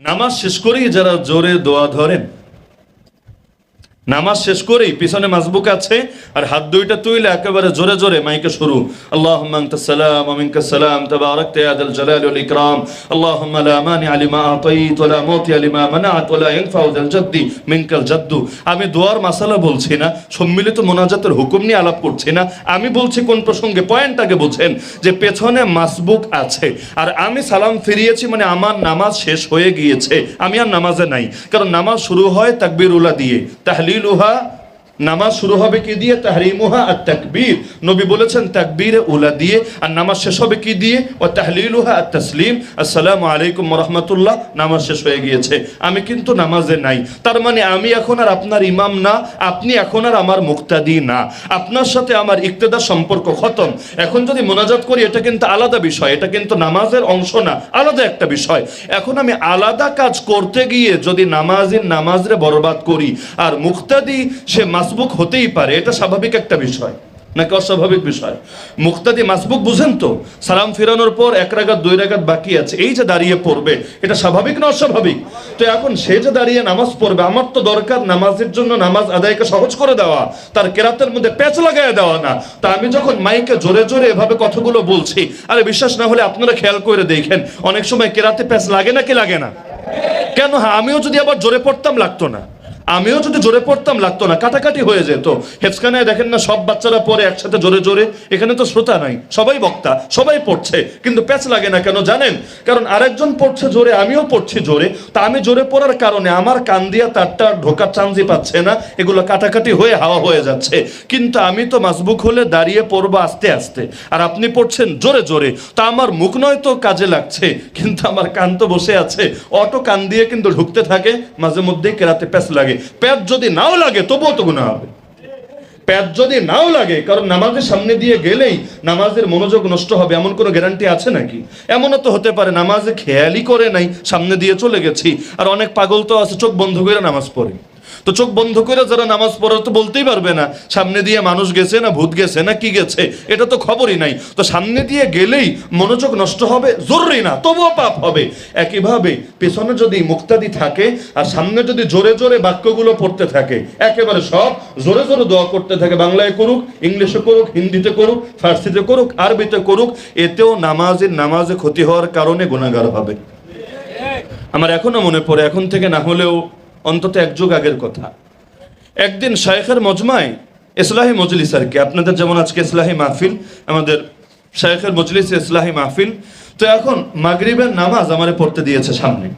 নামাজ শেষ করেই যারা জোরে দোয়া ধরেন নামাজ শেষ করেই পিছনে মাসবুক আছে আর হাত দুইটা তুইলে একেবারে জোরে জোরে মাইকে শুরু। আমি দোয়ার মাসালা বলছি না, সম্মিলিত মোনাজাতের হুকুম নিয়ে আলাপ করছি না। আমি বলছি কোন প্রসঙ্গে পয়েন্টটাকে বুঝেন যে পেছনে মাসবুক আছে। আর আমি সালাম ফিরিয়েছি মানে আমার নামাজ শেষ হয়ে গিয়েছে। আমি আর নামাজে নাই। কারণ নামাজ শুরু হয় তাকবির তাকবীরুল্লাহ দিয়ে। তাহলিলুহা নামাজ শুরু হবে কি দিয়ে? তাহরিমুহা আর তাকবীর। নবী বলেছেন, তাকবীরে উলা দিয়ে, আর নামাজ শেষ হবে কি দিয়ে? ও তাহলিলুহা আর তসলিম। আসসালামু আলাইকুম রহমতুল্লাহ। নামাজ শেষ হয়ে গিয়েছে। আমি কিন্তু নামাজে নাই। তার মানে আমি এখন আর আপনার ইমাম না, আপনি এখন আর আমার মুক্তাদি না। আপনার সাথে আমার ইক্তেদার সম্পর্ক খতম। এখন যদি মোনাজাত করি, এটা কিন্তু আলাদা বিষয়। এটা কিন্তু নামাজের অংশ না, আলাদা একটা বিষয়। এখন আমি আলাদা কাজ করতে গিয়ে যদি নামাজের নামাজরে বরবাদ করি, আর মুক্তাদি সে মাসবুক হতেই পারে, এটা স্বাভাবিক একটা বিষয়, নাকি অস্বাভাবিক বিষয়? মুক্তাদি মাসবুক বুঝেন তো, সালাম ফেরানোর পর এক রাগাত, দুই রাগাত বাকি আছে, এই যে দাঁড়িয়ে পড়বে, এটা স্বাভাবিক না অস্বাভাবিক? তো এখন সে যে দাঁড়িয়ে নামাজ পড়বে, আমার তো দরকার নামাজের জন্য নামাজ আদায়কে সহজ করে দেওয়া, তার কেরাতের মধ্যে প্যাচ লাগাই দেওয়া না। তা আমি যখন মাইকে জোরে জোরে এভাবে কথাগুলো বলছি, আরে বিশ্বাস না হলে আপনারা খেয়াল করে দেখেন, অনেক সময় কেরাতে প্যাচ লাগে না কি লাগে না? কেন হ্যাঁ আমিও যদি আবার জোরে পড়তাম লাগতো না। আমিও যদি জোরে পড়তাম, লাগতো না। কাটাকাটি হয়ে যেত। হেফসখানায় দেখেন না, সব বাচ্চারা পড়ে একসাথে জোরে জোরে। এখানে তো শ্রোতা নাই, সবাই বক্তা, সবাই পড়ছে, কিন্তু প্যাচ লাগে না কেন জানেন? কারণ আরেকজন পড়ছে জোরে, আমিও পড়ছি জোরে। তা আমি জোরে পড়ার কারণে আমার কান দিয়া তারটা ঢোকার চান্সই পাচ্ছে না, এগুলো কাটাকাটি হয়ে হাওয়া হয়ে যাচ্ছে। কিন্তু আমি তো মাসবুক হলে দাঁড়িয়ে পড়ব আস্তে আস্তে। আর আপনি পড়ছেন জোরে জোরে, তা আমার মুখ নয় তো কাজে লাগছে, কিন্তু আমার কান তো বসে আছে। অটো কান দিয়ে কিন্তু ঢুকতে থাকে, মাঝে মধ্যেই কেরাতে প্যাচ লাগে। প্যাচ যদি নাও লাগে, তবুও তো গুণা হবে। প্যাচ যদি নাও লাগে, কারণ নামাজের সামনে দিয়ে গেলেই নামাজের মনোযোগ নষ্ট হবে, এমন কোনো গ্যারান্টি আছে নাকি? এমনও তো হতে পারে, নামাজে খেয়ালই করে নাই, সামনে দিয়ে চলে গেছি, আর অনেক পাগল তো আছে, চোখ বন্ধ করে নামাজ পড়ে। তো চোখ বন্ধ করে যারা নামাজ পড়ে তো বলতেই পারবে না, সামনে দিয়ে মানুষ গেছে না ভূত গেছে না কি গেছে, এটা তো খবরই নাই। তো সামনে দিয়ে গেলেই মনোযোগ নষ্ট হবে, জরুরি না, তবুও পাপ হবে। একইভাবে পেছনে যদি মুক্তাদি থাকে আর সামনে যদি জোরে জোরে বাক্যগুলো পড়তে থাকে, একেবারে সব জোরে জোরে দোয়া করতে থাকে, বাংলায় করুক, ইংলিশে করুক, হিন্দিতে করুক, ফার্সিতে করুক, আরবিতে করুক, এতেও নামাজের নামাজে ক্ষতি হওয়ার কারণে গুণাগার হবে। আমার এখনও মনে পড়ে, এখন থেকে না হলেও অন্তত এক যুগ আগের কথা। একদিন শায়েখের মজমায় ইসলাহি মজলিস আর কি আপনাদের যেমন আজকে ইসলাহি মাহফিল, আমাদের শায়েখের মজলিস ইসলাহি মাহফিল, তো এখন মাগরিবের নামাজ আমারে পড়তে দিয়েছে সামনে।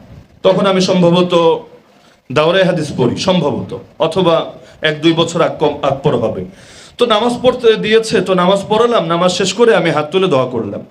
তখন আমি সম্ভবত দাওরে হাদিস পড়ি, সম্ভবত, অথবা এক দুই বছর আগ কম, আগ পর হবে। তো নামাজ পড়তে দিয়েছে, তো নামাজ পড়ালাম, নামাজ শেষ করে আমি হাত তুলে দোয়া করলাম।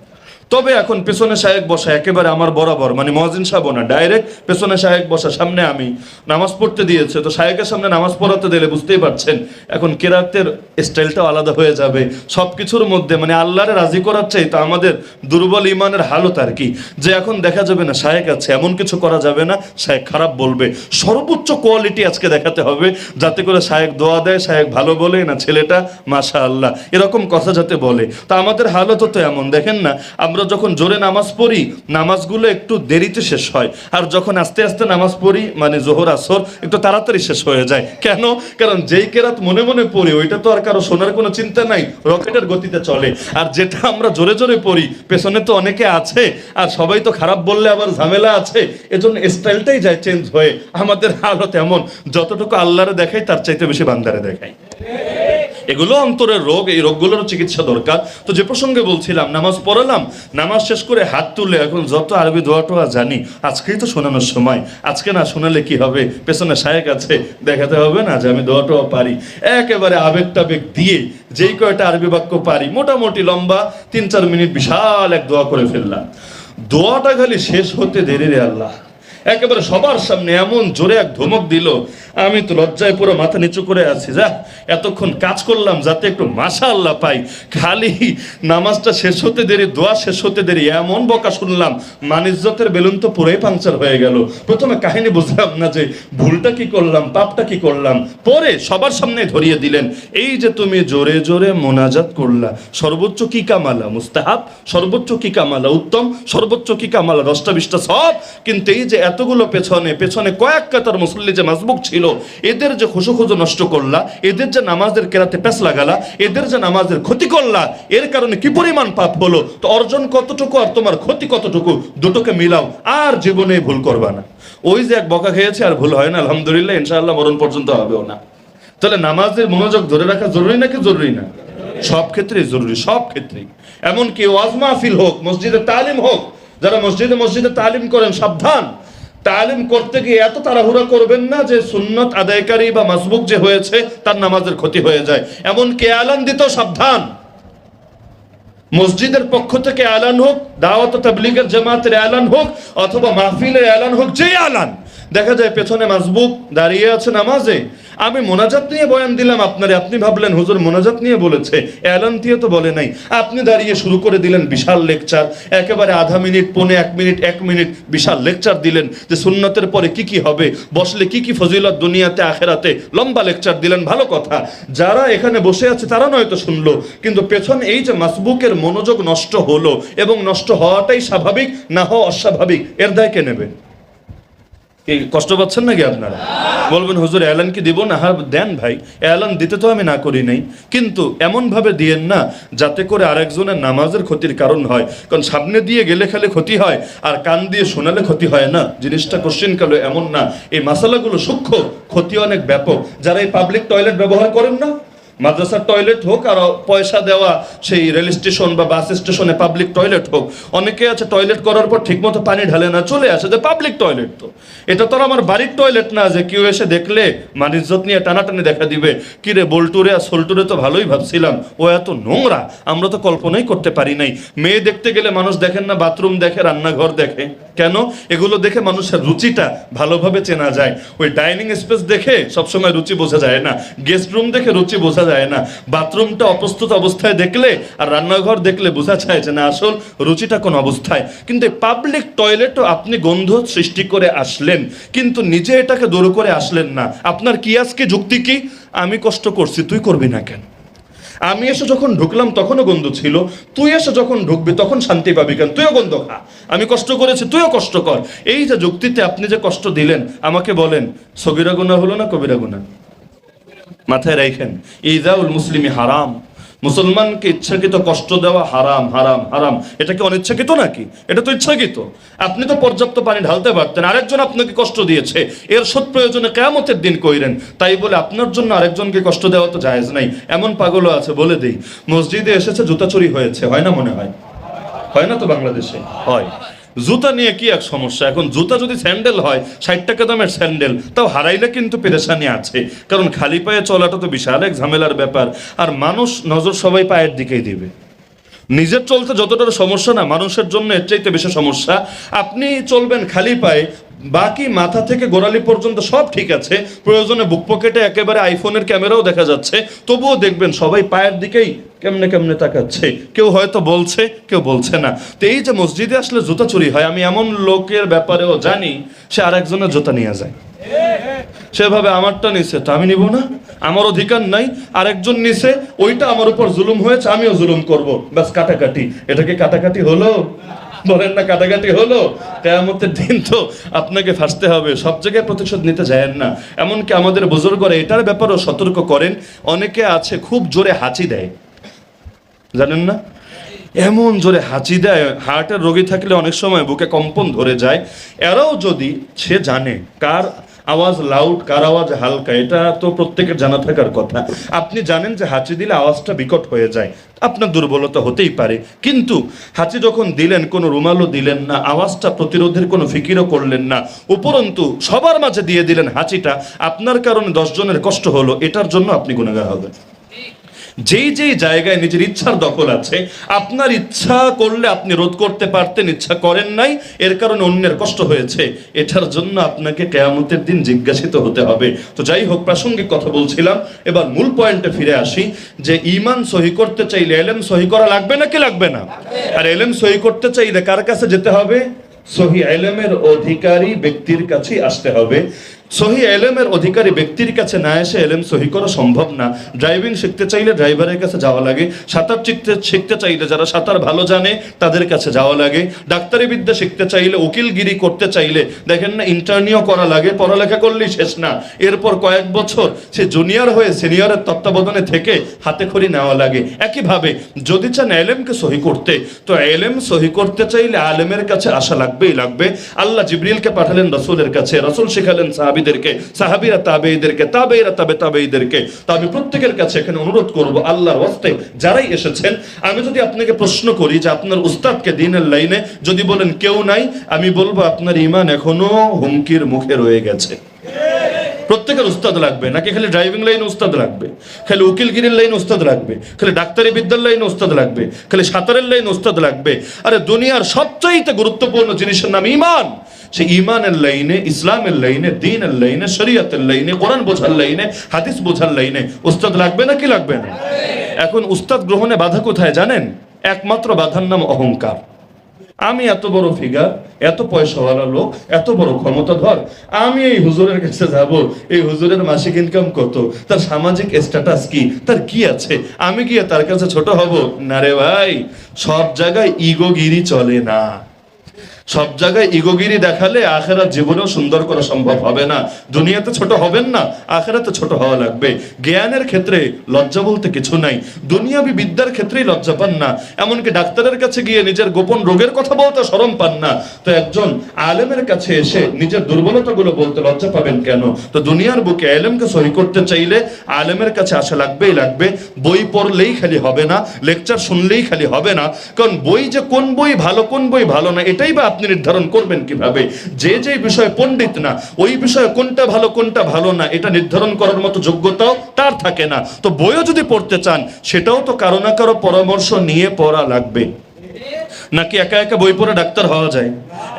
তবে এখন পেছনে শায়েক বসা একেবারে আমার বরাবর মানে মহাজিন সাহেব না ডাইরেক্ট পেছনে শায়েক বসা, সামনে আমি। নামাজ পড়তে দিয়েছে, তো শায়েকের সামনে নামাজ পড়াতে দিলে বুঝতেই পারছেন, এখন কেরাতের স্টাইলটাও আলাদা হয়ে যাবে। সব কিছুর মধ্যে মানে আল্লাহরে রাজি করার চাই তো আমাদের দুর্বল ইমানের হালত আর কি। যে এখন দেখা যাবে না, শায়েক আছে, এমন কিছু করা যাবে না, শায়েক খারাপ বলবে। সর্বোচ্চ কোয়ালিটি আজকে দেখাতে হবে, যাতে করে শায়েক দোয়া দেয়, শায়েক ভালো বলে না ছেলেটা মাশা আল্লাহ এরকম কথা যাতে বলে। তা আমাদের হালত তো এমন, দেখেন না, আমরা যখন জোরে নামাজ পড়ি, নামাজগুলো একটু দেরিতে শেষ হয়। আর যখন আস্তে আস্তে নামাজ পড়ি মানে জোহর, আসর, একটু তাড়াতাড়ি শেষ হয়ে যায়। কেন? কারণ যেই কেরাত মনে মনে পড়ি, ওইটা তো আর কারও শোনার কোনো চিন্তা নাই, রকেটের গতিতে চলে। আর যেটা আমরা জোরে জোরে পড়ি, পেছনে তো অনেকে আছে, আর সবাই তো খারাপ বললে আবার ঝামেলা আছে। এজন্য স্টাইলটাই যায় চেঞ্জ হয়ে। আমাদের হালত এমন, যতটুকু আল্লাহরে দেখাই, তার চাইতে বেশি বান্দারে দেখাই। এগুলো অন্তরের রোগ, এই রোগগুলোর চিকিৎসা দরকার। তো যে প্রসঙ্গে বলছিলাম, নামাজ পড়ালাম, নামাজ শেষ করে হাত তুলে এখন যত আরবি দোয়া টোয়া জানি, আজকেই তো শোনানোর সময়। আজকে না শোনালে কি হবে? পেছনে শায়েক আছে, দেখাতে হবে না যে আমি দোয়া টোয়া পারি। একেবারে আবেগ টাবেগ দিয়ে যেই কয়টা আরবি বাক্য পারি, মোটামুটি লম্বা তিন চার মিনিট বিশাল এক দোয়া করে ফেললাম। দোয়াটা খালি শেষ হতে দেরি রে আল্লাহ। একেবারে সবার সামনে এমন জোরে এক ধমক দিল আমি তো লজ্জায় পুরো মাথা নিচু করে আছি, যা। এতক্ষণ কাজ করলাম যাতে একটু মাশা আল্লাহ পাই। খালি নামাজটা শেষ হতে দেরি, দোয়া শেষ হতে দেরি, এমন বকা শুনলাম মানিজ্যতের বেলুন তো পুরোই পাংচার হয়ে গেল। প্রথমে কাহিনী বুঝলাম না যে ভুলটা কি করলাম, পাপটা কি করলাম। পরে সবার সামনে ধরিয়ে দিলেন, এই যে তুমি জোরে জোরে মোনাজাত করলা, সর্বোচ্চ কি কামালা, মুস্তাহাব? সর্বোচ্চ কি কামালা, উত্তম? সর্বোচ্চ কি কামালা, দশটা, বিশটা, সব? কিন্তু এই যে এতগুলো পেছনে পেছনে কয়েক কাতার মুসল্লি যে মাসবুক ছিল এদের যে খুশো খুজো নষ্ট করলা, এদের যে নামাজের কেরাতে পেস লাগালা, এদের যে নামাজের ক্ষতি করলা, এর কারণে কি পরিমাণ পাপ হলো? তো অর্জন কতটুকু আর তোমার ক্ষতি কতটুকু, দুটোকে মিলাও, আর জীবনে ভুল করবা না। ওই যে এক বকা খেয়েছে, আর ভুল হয় না, আলহামদুলিল্লাহ, ইনশাআল্লাহ মরণ পর্যন্ত হবেও না। তাহলে নামাজের মনোযোগ ধরে রাখা জরুরি নাকি জরুরি না? সব ক্ষেত্রে জরুরি, সব ক্ষেত্রেই। এমনকি ওয়াজ মাহফিল হোক, মসজিদে তালিম হোক, যারা মসজিদে মসজিদে তালিম করেন, সাবধান। তালিম করতে গিয়ে এত তাড়াহুড়া করবেন না যে সুন্নত আদায়কারী বা মাসবুক যে হয়েছে, তার নামাজের ক্ষতি হয়ে যায়। এমনকি আলান দিতেও সাবধান। মসজিদের পক্ষ থেকে আলান হোক, দাওয়াত তাবলিগের জামাতের আলান হোক, অথবা মাহফিলের আলান হোক যে আলান দেখা যায় পেছনে মাসবুক দাঁড়িয়ে আছে নামাজে আমি মোনাজাত নিয়ে বয়ান দিলাম আপনারে। আপনি ভাবলেন হুজুর মোনাজাত নিয়ে বলেছে। এলান দিয়ে তো বলে নাই। আপনি দাঁড়িয়ে শুরু করে দিলেন বিশাল লেকচার। একেবারে আধা মিনিট, পৌনে এক মিনিট এক মিনিট বিশাল লেকচার দিলেন যে সুন্নতের পরে কি কি হবে, বসলে কি কি ফজিলত দুনিয়াতে, আখেরাতে। লম্বা লেকচার দিলেন, ভালো কথা। যারা এখানে বসে আছে, তারা নয়তো শুনলো। কিন্তু পেছনে এই যে মাসবুকের মনোযোগ নষ্ট হলো এবং নষ্ট হওয়াটাই স্বাভাবিক, না হওয়া অস্বাভাবিক, এর দায় কে নেবে? এই কষ্ট পাচ্ছেন নাকি আপনারা? বলবেন, হুজুর, এলান কি দিব না? হ্যাঁ দেন ভাই, এলান দিতে তো আমি না করি নাই। কিন্তু এমন ভাবে দিয়েন না, যাতে করে আরেকজনের নামাজের ক্ষতির কারণ হয়। কারণ সামনে দিয়ে গেলে খেলে ক্ষতি হয়, আর কান দিয়ে শোনালে ক্ষতি হয় না। জিনিসটা কোশ্চিন কালো এমন না। এই মশালাগুলো সূক্ষ্ম, ক্ষতি অনেক ব্যাপক। যারা এই পাবলিক টয়লেট ব্যবহার করেন না মাদ্রাসার টয়লেট হোক আর পয়সা দেওয়া সেই রেল স্টেশন বা বাস স্টেশনে পাবলিক টয়লেট হোক, অনেকে আছে টয়লেট করার পর ঠিকমতো পানি ঢালে না, চলে আসে যে পাবলিক টয়লেট তো। এটা তো আমার বাড়ির টয়লেট না যে কেউ এসে দেখলে মানিজ্জত নিয়ে টানাটানি দেখা দিবে। কি রে, বোল্টুরে আর সোল্টুরে তো ভালোই ভাবছিলাম, ও এত নোংরা, আমরা তো কল্পনাই করতে পারি নাই। মেয়ে দেখতে গেলে মানুষ দেখেন না, বাথরুম দেখে, রান্নাঘর দেখে। কেন? এগুলো দেখে মানুষের রুচিটা ভালোভাবে চেনা যায়। ওই ডাইনিং স্পেস দেখে সবসময় রুচি বোঝা যায় না। গেস্ট রুম দেখে রুচি বোঝা যায় না। বাথরুমটা অপ্রস্তুত অবস্থায় দেখলে আর রান্নাঘর দেখলে বোঝা যায় যে না, আসল রুচিটা কোন অবস্থায়। কিন্তু পাবলিক টয়লেটও আপনি গন্ধ সৃষ্টি করে আসলেন, কিন্তু নিজে এটাকে দূর করে আসলেন না। আপনার কি আজকে যুক্তি কি? আমি কষ্ট করছি, তুই করবি না কেন? আমি এসে যখন ঢুকলাম তখনও গন্ধ ছিল, তুই এসে যখন ঢুকবি তখন শান্তি পাবি কেন? তুইও গন্ধ খা। আমি কষ্ট করেছি, তুইও কষ্ট কর। এই যে যুক্তিতে আপনি যে কষ্ট দিলেন, আমাকে বলেন, সগিরা গুণা হলো না কবিরা গুণা মাথায় রাখেন ইজাউল মুসলিমি হারাম, মুসলমানকে ইচ্ছাকৃত কষ্ট দেওয়া হারাম হারাম হারাম। এটা কি অনিচ্ছাকৃত নাকি? এটা তো ইচ্ছাকৃত। আপনি তো পর্যাপ্ত পানি ঢালতে পারতেন, আরেকজন আপনাকে কষ্ট দিয়েছে। এর সৎ প্রয়োজনে কেয়ামতের দিন কইরেন। তাই বলে আপনার জন্য আরেকজনকে কষ্ট দেওয়া তো জায়েজ নাই। এমন পাগলও আছে, বলে দেই। মসজিদে এসেছে, জুতা চুরি হয়েছে। হয় না মনে হয়? হয় না তো বাংলাদেশে? হয়। জুতা নিয়ে কি এক সমস্যা? এখন জুতা যদি স্যান্ডেল হয় ষাট টাকা দামের স্যান্ডেল, তাও হারাইলে কিন্তু পেরেশানি আছে। কারণ খালি পায়ে চলাটা তো বিশাল এক ঝামেলার ব্যাপার। আর মানুষ নজর সবাই পায়ের দিকেই দিবে। নিজের চলতে যতটা সমস্যা না, মানুষের জন্য এর চাইতে বেশি সমস্যা। আপনি চলবেন খালি পায়ে বাকি মাথা থেকে গোড়ালি পর্যন্ত সব ঠিক আছে। প্রয়োজনে বুক পকেটে একেবারে আইফোনের ক্যামেরাও দেখা যাচ্ছে। তবুও দেখবেন সবাই পায়ের দিকেই কেমনে কেমনে তাকাচ্ছে। কেউ হয়তো বলছে, কেউ বলছে না। তো এই যে মসজিদে আসলে জুতা চুরি হয়, আমি এমন লোকের ব্যাপারেও জানি, সে আরেকজনের জুতা নিয়ে যায়। সেভাবে আমারটা নিছে, তো আমি নিব না? আমার অধিকার নাই, আরেকজন নিছে, ওইটা আমার উপর জুলুম হয়েছে, আমিও জুলুম করব। ব্যাস, কাটাকাটি। এটা কি কাটাকাটি হলো? বলেন না কাটাকাটি হলো। কেয়ামতের দিন তো আপনাকে ফাঁসতে হবে। সব জায়গায় প্রতিশোধ নিতে যায় না। এমনকি আমাদের বুজুর্গরা এটার ব্যাপারেও সতর্ক করেন। অনেকে আছে, খুব জোরে হাঁচি দেয়। জানেন না? এমন জোরে হাঁচি দেয়, হার্টের রোগী থাকলে অনেক সময় বুকে কম্পন ধরে যায়। এরাও যদি, সে জানে কার আওয়াজ লাউড কার আওয়াজ হালকা, এটা তো প্রত্যেকের জানা থাকার কথা। আপনি জানেন যে হাঁচি দিলে আওয়াজটা বিকট হয়ে যায়। আপনার দুর্বলতা হতেই পারে। কিন্তু হাঁচি যখন দিলেন, কোনো রুমালও দিলেন না, আওয়াজটা প্রতিরোধের কোনো ফিকিরও করলেন না। উপরন্তু, সবার মাঝে দিয়ে দিলেন হাঁচিটা। আপনার কারণে দশজনের কষ্ট হলো, এটার জন্য আপনি গুণাগার হবেন। যেই যেই জায়গায় নিজের ইচ্ছার দখল আছে, আপনার ইচ্ছা করলে আপনি রোধ করতে পারতেন, ইচ্ছা করেন নাই, এর কারণে অন্যের কষ্ট হয়েছে। এটার জন্য আপনাকে কেয়ামতের দিন জিজ্ঞাসিত হতে হবে। তো যাই হোক, প্রাসঙ্গিক কথা বলছিলাম, এবার মূল পয়েন্টে ফিরে আসি, যে ইমান সহি করতে চাইলে এলেম সহি করা লাগবে নাকি লাগবে না? আর এলেম সহি করতে চাইলে কার কাছে যেতে হবে? সহি এলেমের অধিকারী ব্যক্তির কাছেই আসতে হবে। সহি এলেমের অধিকারী ব্যক্তির কাছে না এসে এলেম সহি করা সম্ভব না। ড্রাইভিং শিখতে চাইলে ড্রাইভারের কাছে যাওয়া লাগে। সাঁতার শিখতে শিখতে চাইলে যারা সাঁতার ভালো জানে, তাদের কাছে যাওয়া লাগে। ডাক্তারি বিদ্যা শিখতে চাইলে, উকিলগিরি করতে চাইলে, দেখেন না ইন্টারনিও করা লাগে, পড়ালেখা করলেই শেষ না। এরপর কয়েক বছর সে জুনিয়র হয়ে সিনিয়রের তত্ত্বাবধানে থেকে হাতে খড়ি নেওয়া লাগে। একইভাবে, যদি চান এলেমকে সহি করতে, তো এলেম সহি করতে চাইলে আলেমের কাছে আসা লাগবেই লাগবে। আল্লাহ জিবরিলকে পাঠালেন রসুলের কাছে। রসুল শেখালেন সাহাবিদেরকে সাহাবিরা তাবেইদেরকে তাবেইরা তাবে তাবেইদেরকে তো আমি প্রত্যেকের কাছে এখানে অনুরোধ করব আল্লাহর হস্তে যারাই এসেছেন, আমি যদি আপনাকে প্রশ্ন করি যে আপনার উস্তাদকে দিনের লাইনে যদি বলেন কেউ নাই, আমি বলব আপনার ইমান এখনও হুমকির মুখে রয়ে গেছে। প্রত্যেকের উস্তাদ লাগবে, নাকি খালি ড্রাইভিং লাইনে উস্তাদ লাগবে? খালি উকিলগিরির লাইনে উস্তাদ লাগবে? খালি ডাক্তারি বিদ্যার লাইনে উস্তাদ লাগবে? খালি সাঁতারের লাইনে উস্তাদ লাগবে? আরে দুনিয়ার সবচাইতে গুরুত্বপূর্ণ জিনিসের নাম ইমান সে ইমানের লাইনে, ইসলামের লাইনে, দিনের লাইনে, শরীয়তের লাইনে, কোরআন বোঝার লাইনে, হাদিস বোঝার লাইনে। উস্তাদ লাগবে না কি লাগবে না? এখন উস্তাদ গ্রহণে বাধা কোথায় জানেন? একমাত্র বাধার নাম অহংকার। আমি এত বড় ফিগার এত পয়সাওয়ালা লোক, এত বড় ক্ষমতাধর, আমি এই হুজুরের কাছে যাব, এই হুজুরের মাসিক ইনকাম কত, তার সামাজিক স্ট্যাটাস কি, তার কি আছে, আমি গিয়ে তার কাছে ছোট হব? না রে ভাই, সব জায়গায় ইগোগিরি চলে না। সব জায়গায় ইগোগিরি দেখালে আখেরা জীবনেও সুন্দর করা সম্ভব হবে না। দুনিয়াতে ছোট হবেন না, আখেরাতে ছোট হওয়া লাগবে। জ্ঞানের ক্ষেত্রে লজ্জা বলতে কিছু নাই। দুনিয়াবি বিদ্যার ক্ষেত্রেই লজ্জা পান না। এমনকি ডাক্তারের কাছে গিয়ে নিজের গোপন রোগের কথা বলতে শরম পান না। তো একজন আলেমের কাছে এসে নিজের দুর্বলতাগুলো বলতে লজ্জা পাবেন কেন? তো দুনিয়ার বুকে আলেমকে সহি করতে চাইলে আলেমের কাছে আসা লাগবেই লাগবে। বই পড়লেই খালি হবে না, লেকচার শুনলেই খালি হবে না। কারণ বই যে কোন বই ভালো, কোন বই ভালো না, এটাই বা আপনি নির্ধারণ করবেন কীভাবে? যে যে বিষয়ে পণ্ডিত না, ওই বিষয়ে কোনটা ভালো কোনটা ভালো না, এটা নির্ধারণ করার মতো যোগ্যতাও তার থাকে না। তো বইও যদি পড়তে চান, সেটাও তো কারও না কারও পরামর্শ নিয়ে পড়া লাগবে। নাকি একা একা বই পড়ে ডাক্তার হওয়া যায়?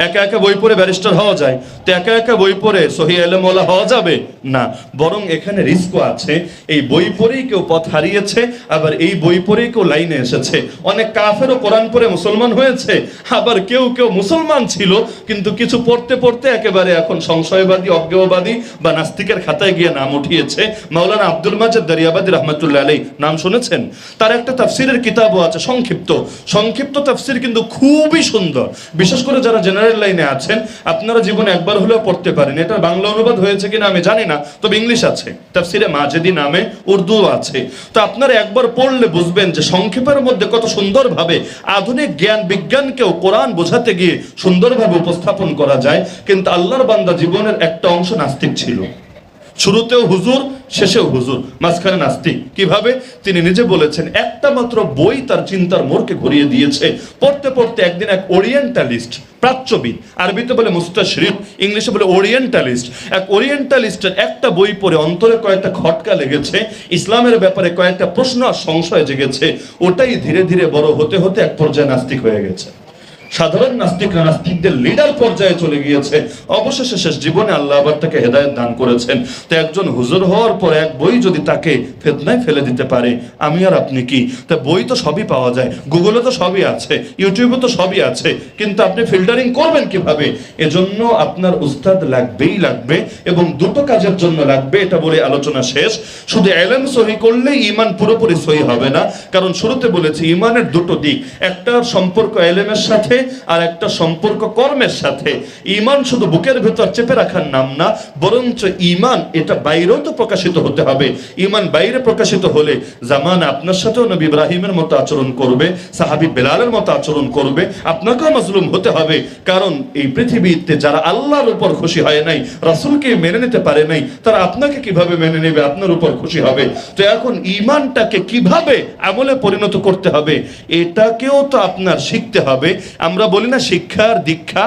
একা একা বই পড়ে ব্যারিস্টার হওয়া যায়, তো একা একা বই পড়ে সহি এলেমওয়ালা হওয়া যাবে? না, বরং এখানে রিস্কও আছে। এই বই পড়েই কেউ পথ হারিয়েছে, আবার এই বই পড়েই কেউ লাইনে এসেছে। অনেক কাফেরও কোরআন পড়ে মুসলমান হয়েছে, আবার কেউ কেউ মুসলমান ছিল, কিন্তু কিছু পড়তে পড়তে একেবারে এখন সংশয়বাদী অজ্ঞেয়বাদী বা নাস্তিকের খাতায় গিয়ে নাম উঠিয়েছে। মাওলানা আব্দুল মাজেদ দরিয়াবাদী রহমতুল্লাহ আলাই নাম শুনেছেন? তার একটা তাফসিরের কিতাবও আছে, সংক্ষিপ্ত। সংক্ষিপ্ত তাফসির কিন্তু খুবই সুন্দর। বিশেষ করে যারা জেনারেল লাইনে আছেন। আপনারা জীবনে একবার হলেও পড়তে পারেন। এটা বাংলা অনুবাদ হয়েছে কিনা আমি জানি না, তবে ইংলিশ আছে। তাফসিরে মাজেদি নামে উর্দু আছে। তো আপনারা একবার পড়লে বুঝবেন যে সংক্ষেপের মধ্যে কত সুন্দরভাবে আধুনিক জ্ঞান বিজ্ঞানকেও কোরআন বোঝাতে গিয়ে সুন্দরভাবে উপস্থাপন করা যায়। কিন্তু আল্লাহর বান্দা জীবনের একটা অংশ নাস্তিক ছিল। শুরুতেও হুজুর, শেষেও হুজুর, মাঝখানে নাস্তিক। কীভাবে? তিনি নিজে বলেছেন, একটা মাত্র বই তার চিন্তার মোড়কে ঘুরিয়ে দিয়েছে। পড়তে পড়তে একদিন এক ওরিয়েন্টালিস্ট, প্রাচ্যবিদ, আরবিতে বলে মুস্তাশরিক ইংলিশে বলে ওরিয়েন্টালিস্ট, এক ওরিয়েন্টালিস্টের একটা বই পড়ে অন্তরে কয়েকটা খটকা লেগেছে, ইসলামের ব্যাপারে কয়েকটা প্রশ্ন আর সংশয় জেগেছে, ওটাই ধীরে ধীরে বড় হতে হতে এক পর্যায়ে নাস্তিক হয়ে গেছে। সাধারণ নাস্তিকরা নাস্তিকদের লিডার পর্যায়ে চলে গিয়েছে। অবশেষে শেষ জীবনে আল্লাহ আবার তাকে হেদায়ত দান করেছেন। তো একজন হুজুর হওয়ার পর এক বই যদি তাকে ফেতনায় ফেলে দিতে পারে, আমি আর আপনি কি? তা বই তো সবই পাওয়া যায় গুগলে তো সবই আছে ইউটিউবে তো সবই আছে, কিন্তু আপনি ফিল্টারিং করবেন কীভাবে? এজন্য আপনার উস্তাদ লাগবেই লাগবে এবং দুটো কাজের জন্য লাগবে, এটা বলে আলোচনা শেষ। শুধু এলেম সহি করলে ইমান পুরোপুরি সহি হবে না, কারণ শুরুতে বলেছি, ইমানের দুটো দিক, একটার সম্পর্ক এলেমের সাথে আর একটা সম্পর্ক কর্মের সাথে। ইমান শুধু বুকের ভেতর চেপে রাখার নাম না, বরঞ্চ ইমান এটা বাইরেও তো প্রকাশিত হতে হবে। ইমান বাইরে প্রকাশিত হলে জামান আপনার সাথেও নবী ইব্রাহিমের মতো আচরণ করবে, সাহাবি বেলালের মতো আচরণ করবে, আপনাকেও মাজলুম হতে হবে। কারণ এই পৃথিবীতে যারা আল্লাহর উপর খুশি হয় নাই, রাসূলকে মেনে নিতে পারে নাই, তারা আপনাকে কীভাবে মেনে নেবে? আপনার উপর খুশি হবে। তো এখন ইমানটাকে কীভাবে আমলে পরিণত করতে হবে? এটাকেও তো আপনার শিখতে হবে। আমরা বলি না শিক্ষার দীক্ষা।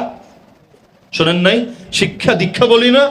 শোনেন নাই শিক্ষা দীক্ষা বলি না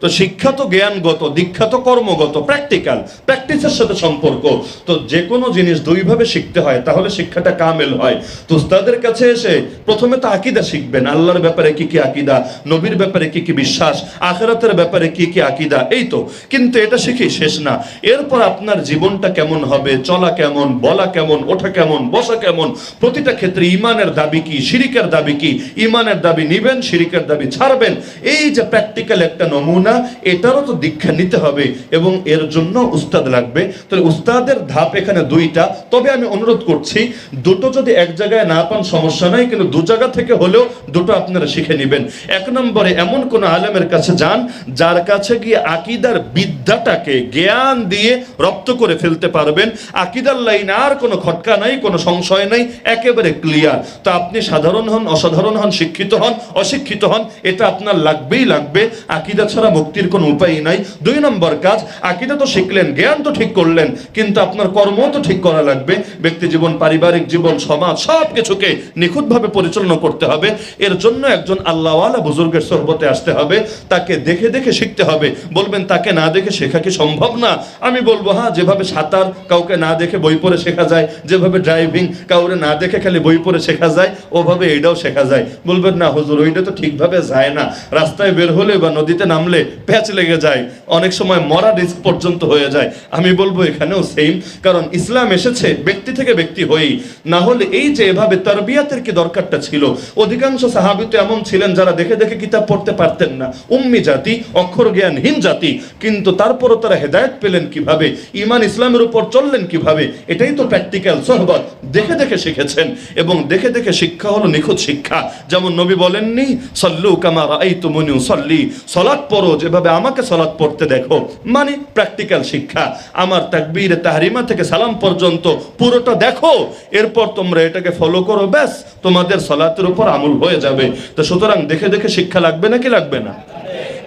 তো শিক্ষা তো জ্ঞানগত দীক্ষা তো কর্মগত প্র্যাকটিক্যাল প্র্যাকটিসের সাথে সম্পর্ক। তো যে কোনো জিনিস দুইভাবে শিখতে হয়, তাহলে শিক্ষাটা কামেল হয়। তো উস্তাদের কাছে এসে প্রথমে তো আকিদা শিখবেন, আল্লাহর ব্যাপারে কি কি আকিদা, নবীর ব্যাপারে কি কি বিশ্বাস, আখেরাতের ব্যাপারে কি কি আকিদা, এই তো। কিন্তু এটা শিখি, শেষ না। এরপর আপনার জীবনটা কেমন হবে, চলা কেমন, বলা কেমন, ওঠা কেমন, বসা কেমন, প্রতিটা ক্ষেত্রে ইমানের দাবি কি, শিরিকের দাবি কি, ইমানের দাবি নিবেন, শিরিকের দাবি ছাড়বেন, এই যে প্র্যাকটিক্যাল একটা নমুনা এটারও তো দীক্ষা নিতে হবে এবং এর জন্য উস্তাদ লাগবে। তাহলে উস্তাদের ধাপ এখানে দুইটা। তবে আমি অনুরোধ করছি, দুটো যদি এক জায়গায় না পান সমস্যা নাই, কিন্তু দু জায়গা থেকে হলেও দুটো আপনারা শিখে নেবেন। এক নম্বরে এমন কোন আলেমের কাছে যান, যার কাছে গিয়ে আকিদার বিদ্যাটাকে জ্ঞান দিয়ে রপ্ত করে ফেলতে পারবেন। আকিদার লাইন আর কোনো খটকা নাই, কোনো সংশয় নাই, একেবারে ক্লিয়ার। তো আপনি সাধারণ হন, অসাধারণ হন, শিক্ষিত হন, অশিক্ষিত হন, এটা আপনার লাগবেই লাগবে। আকিদা ছাড়া মুক্তির কোনো উপায় নাই। দুই নম্বর কাজ, আকিদা তো শিখলেন, জ্ঞান তো ঠিক করলেন, কিন্তু আপনার কর্ম তো ঠিক করা লাগবে। ব্যক্তি জীবন, পারিবারিক জীবন, সমাজ সব কিছুকে নিখুঁতভাবে পরিচালনা করতে হবে। এর জন্য একজন আল্লাহওয়ালা বুজুর্গের সহবতে আসতে হবে। তাকে দেখে দেখে শিখতে হবে। বলবেন, তাকে না দেখে শেখা কি সম্ভব না? আমি বলব হ্যাঁ যেভাবে সাঁতার কাউকে না দেখে বই পড়ে শেখা যায়, যেভাবে ড্রাইভিং কাউরে না দেখে খালি বই পড়ে শেখা যায়, ওভাবে এইটাও শেখা যায়। বলবেন, না, হুজুর, ওইটা তো ঠিকভাবে যায় না। রাস্তায় বের হলে বা নদীতে নামলে প্যাচ লেগে যায়, অনেক সময় মরা রিস্ক পর্যন্ত হয়ে যায়। আমি বলব এখানেও সেম কারণ ইসলাম এসেছে ব্যক্তি থেকে ব্যক্তি হয়েই। না হলে এই যে এভাবে তারবিয়াতের কি দরকারটা ছিল? অধিকাংশ সাহাবি তো এমন ছিলেন যারা দেখে দেখে কিতাব পড়তে পারতেন না। উম্মি জাতি, অক্ষর জ্ঞানহীন জাতি, কিন্তু তারপরও তারা হেদায়ত পেলেন কীভাবে? ইমান ইসলামের উপর চললেন কীভাবে? এটাই তো প্র্যাকটিক্যাল সহবত। দেখে দেখে শিখেছেন, এবং দেখে দেখে শিক্ষা হলো নিখুঁত শিক্ষা। যেমন নবী বলেননি, সল্লু কামার এই তো মনু সল্লি সলাৎ পড়ো যেভাবে আমাকে সলাৎ পড়তে দেখো। মানে প্র্যাকটিক্যাল শিক্ষা। আমার তাকবীর তাহরিমা থেকে সালাম পর্যন্ত পুরোটা দেখো। এরপর তোমরা এটাকে ফলো করো, ব্যাস, তোমাদের সলাতের উপর আমল হয়ে যাবে। তো সুতরাং দেখে দেখে শিক্ষা লাগবে নাকি লাগবে না?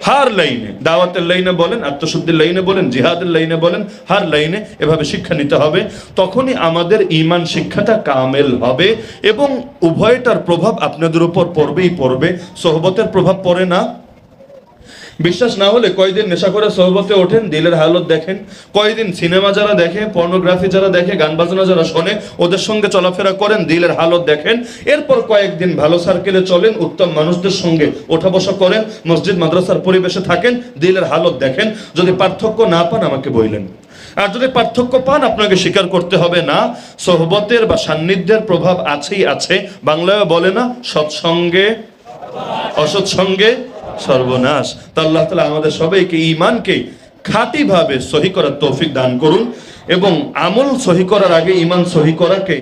হার লাইনে, দাওয়াতের লাইনে বলেন, আত্মশুদ্ধির লাইনে বলেন, জিহাদের লাইনে বলেন, হার লাইনে এভাবে শিক্ষা নিতে হবে। তখনই আমাদের ইমান শিক্ষাটা কামেল হবে এবং উভয়টার প্রভাব আপনাদের উপর পড়বেই পড়বে। সোহবতের প্রভাব পড়ে না। বিশ্বাস না হলে কয়দিন নেশা করে সহবতে ওঠেন, দিলের হালত দেখেন। কয়দিন সিনেমা যারা দেখে, পর্নোগ্রাফি যারা দেখে, গান বাজনা যারা শোনে, ওদের সঙ্গে চলাফেরা করেন, দিলের হালত দেখেন। এরপর কয়েকদিন ভালো সার্কেলে চলেন, উত্তম মানুষদের সঙ্গে ওঠা বসা করেন, মসজিদ, মাদ্রাসার পরিবেশে থাকেন, দিলের হালত দেখেন। যদি পার্থক্য না পান, আমাকে বইলেন। আর যদি পার্থক্য পান, আপনাকে স্বীকার করতে হবে না। সোহবতের বা সান্নিধ্যের প্রভাব আছেই আছে। বাংলায় বলে না, সৎসঙ্গে, অসৎসঙ্গে সর্বনাশ। তা আল্লাহ তালা আমাদের সবাইকে ইমানকে খাতিভাবে সহি করার তৌফিক দান করুন এবং আমল সহি করার আগে ইমান সহি করাকে